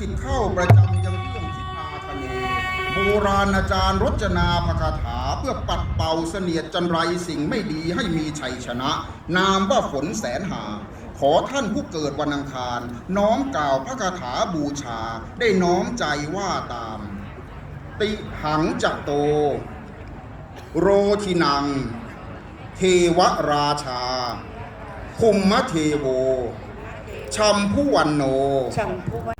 กินเข้าประจำยังเรื่องทิพาทะเลโบราณอาจารย์รจนาพคาถาเพื่อปัดเป่าเสนียดจันไรสิ่งไม่ดีให้มีชัยชนะ นามว่าฝนแสนหา ขอท่านผู้เกิดวันอังคาร น้อมกล่าวพระคาถาบูชาได้น้อมใจว่าตาม ติหังจักโต โรทินัง เทวราชา คุมมะเทโวชัมผู้วันโน ชัมพุวัน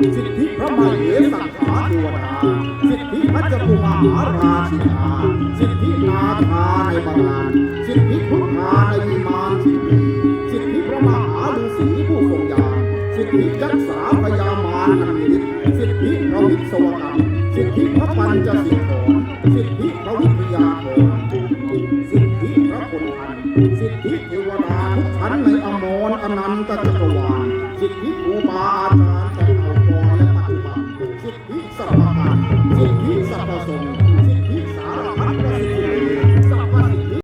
สิทธิพระมเหสังฆาตัวนาสิทธิพระจตุมหาราชินาสิทธินาคาในบาลานสิทธิพุทธาในมีมานสิทธิพระมหาฤาษีผู้ทรงยาสิทธิจักษาพยามารนันสิทธิพระวิศวกรรมสิทธิพระปัญจสิทธรสิทธิพระวิทยาธรสิทธิพระคนทันสิทธิเทวดาทุกชั้นในอมรอนันตจักรวาลสิทธิครูบาอาจาร